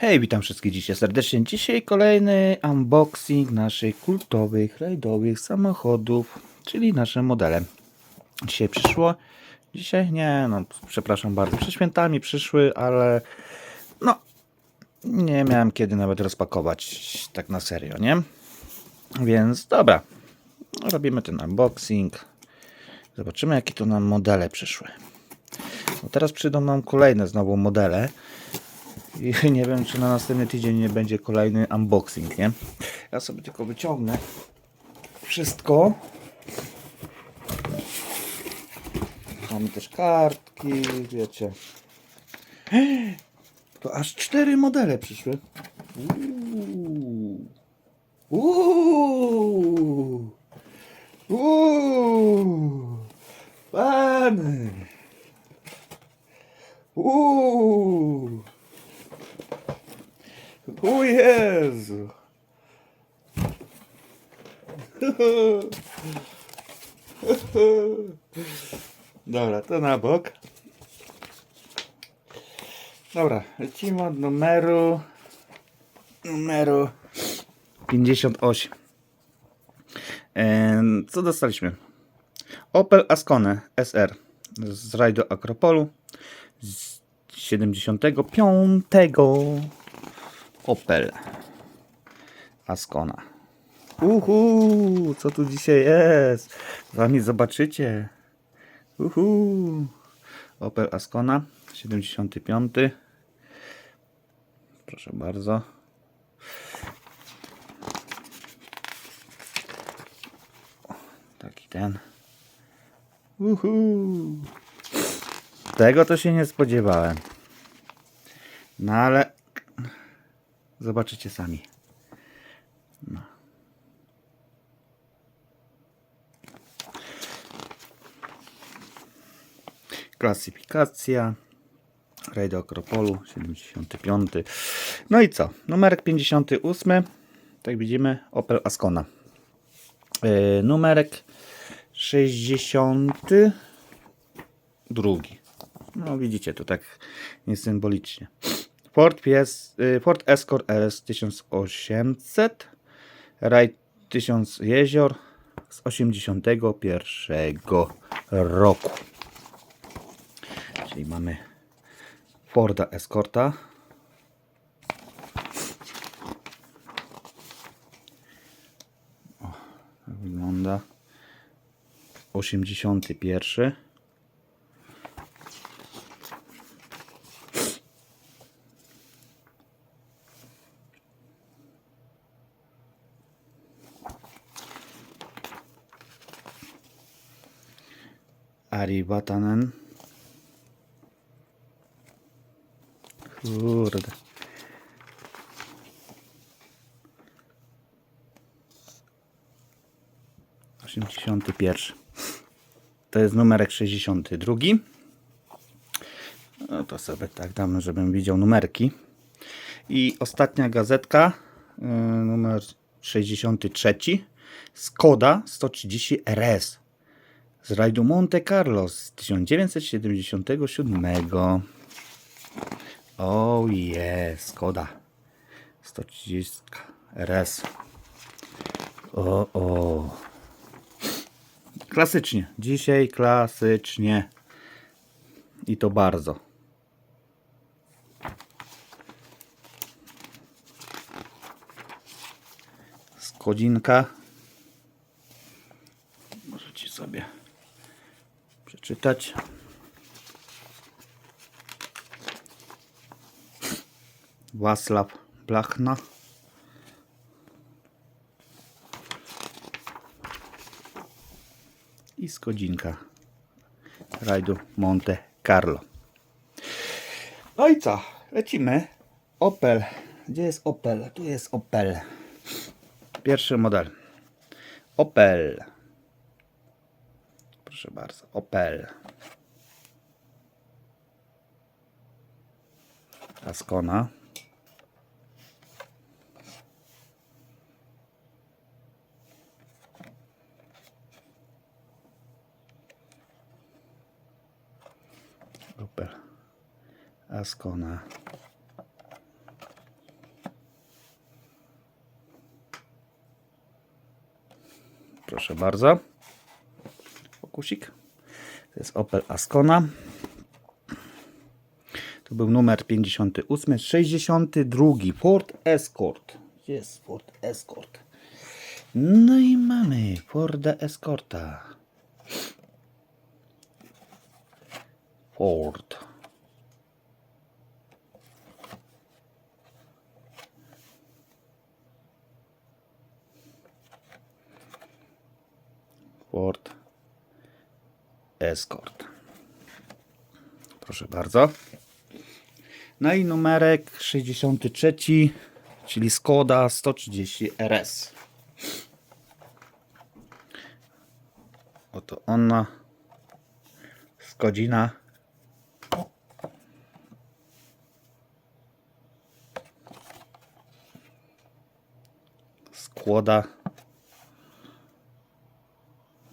Hej, witam wszystkich dzisiaj serdecznie. Dzisiaj kolejny unboxing naszych kultowych, rajdowych samochodów, czyli nasze modele. Dzisiaj przyszło, dzisiaj nie, no przepraszam bardzo, przed świętami przyszły, ale no nie miałem kiedy nawet rozpakować tak na serio, nie? Więc dobra, robimy ten unboxing. Zobaczymy jakie tu nam modele przyszły. No teraz przyjdą nam kolejne znowu modele. I nie wiem, czy na następny tydzień nie będzie kolejny unboxing, nie? Ja sobie tylko wyciągnę wszystko. Mamy też kartki, wiecie. To aż cztery modele przyszły. Uuu. Uuu. Uuu. Pany. Uuu. O Jezu! Dobra, to na bok. Dobra, lecimy od numeru numeru 58. Em, Co dostaliśmy? Opel Ascona SR z rajdu Akropolu z 75 Opel Ascona. Uhu, co tu dzisiaj jest? Wami zobaczycie. Uhu. Opel Ascona 75. Proszę bardzo. Taki ten. Uhu. Tego to się nie spodziewałem. No ale Zobaczycie sami. No. Klasyfikacja. Raid Akropolu 75. No i co? Numerek 58. Tak widzimy Opel Ascona. Yy, numerek 62. No widzicie, to tak niesymbolicznie. Ford, PS, y, Ford Escort RS 1800 Raj 1000 jezior z 81 roku. Czyli mamy Forda Escorta. O, tak wygląda 81 Ari Vatanen. Kurde. Osiemdziesiąty pierwszy. To jest numerek 62. No to sobie tak damy, żebym widział numerki. I ostatnia gazetka, yy, numer 63. Skoda 130 RS z rajdu Monte Carlo z 1977. O oh jest, Skoda 130 RS. O, o. Klasycznie. Dzisiaj klasycznie. I to bardzo. Skodzinka. Możecie sobie przeczytać. Wacław Blachna. I skodzinka rajdu Monte Carlo. No i co? Lecimy. Opel. Gdzie jest Opel? Tu jest Opel. Pierwszy model. Opel. Proszę bardzo. Opel. Ascona. Opel. Ascona. Proszę bardzo. Fokusik. To jest Opel Ascona. To był numer 58. 62. Ford Escort. Jest Ford Escort? No i mamy Forda Escorta. Ford. Ford Escort. Proszę bardzo. No i numerek 63, czyli Skoda 130 RS. Oto ona. Skodzina. Skłoda.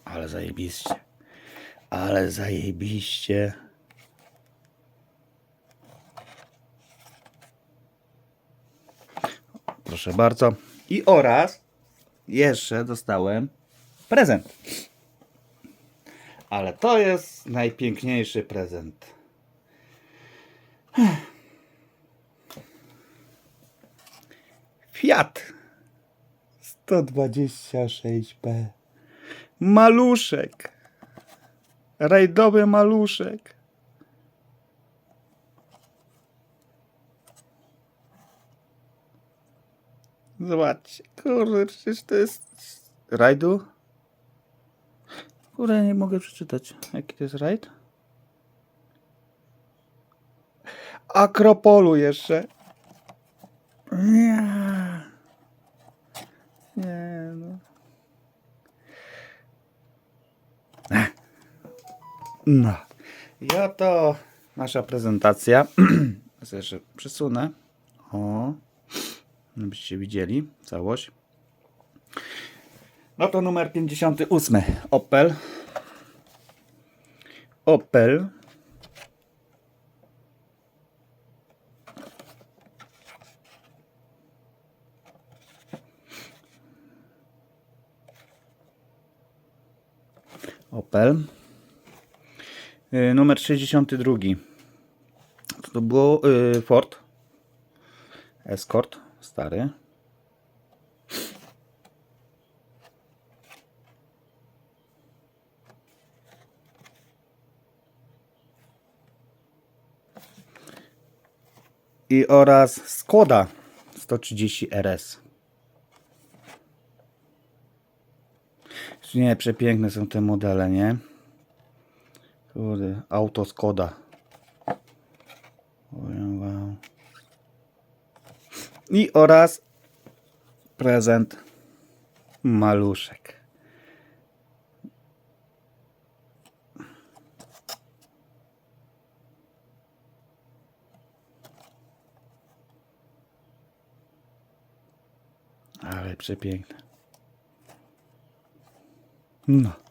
Ale zajebiście. Ale zajebiście. Proszę bardzo. I oraz jeszcze dostałem prezent. Ale to jest najpiękniejszy prezent. Fiat 126P. Maluszek. Rajdowy maluszek. Zobaczcie, kurde, przecież to jest rajdu. Kurde, nie mogę przeczytać. Jaki to jest rajd? Akropolu jeszcze. Nie. Nie, no. No. I oto nasza prezentacja. Jeszcze przesunę. O. Żebyście widzieli całość. No to numer 58. Opel. Opel. Opel. Y, Numer 62. Co to było? Y, Ford. Escort. Stary. I oraz Skoda 130 RS. Nie, przepiękne są te modele, nie? Kurde, auto Skoda. Powiem wam. I oraz prezent maluszek. Ale przepiękne. No.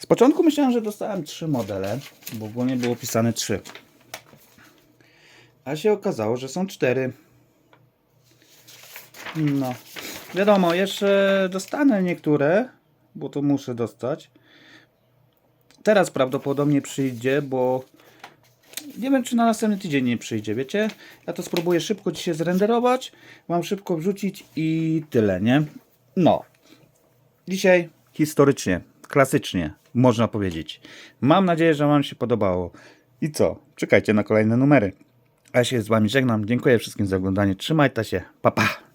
Z początku myślałem, że dostałem trzy modele, bo ogólnie było pisane trzy. A się okazało, że są cztery. No. Wiadomo, jeszcze dostanę niektóre, bo to muszę dostać. Teraz prawdopodobnie przyjdzie, bo nie wiem, czy na następny tydzień nie przyjdzie, wiecie? Ja to spróbuję szybko dzisiaj zrenderować, mam szybko wrzucić i tyle, nie? No. Dzisiaj historycznie, klasycznie, można powiedzieć. Mam nadzieję, że Wam się podobało. I co? Czekajcie na kolejne numery. A ja się z Wami żegnam. Dziękuję wszystkim za oglądanie. Trzymajcie się. Pa, pa.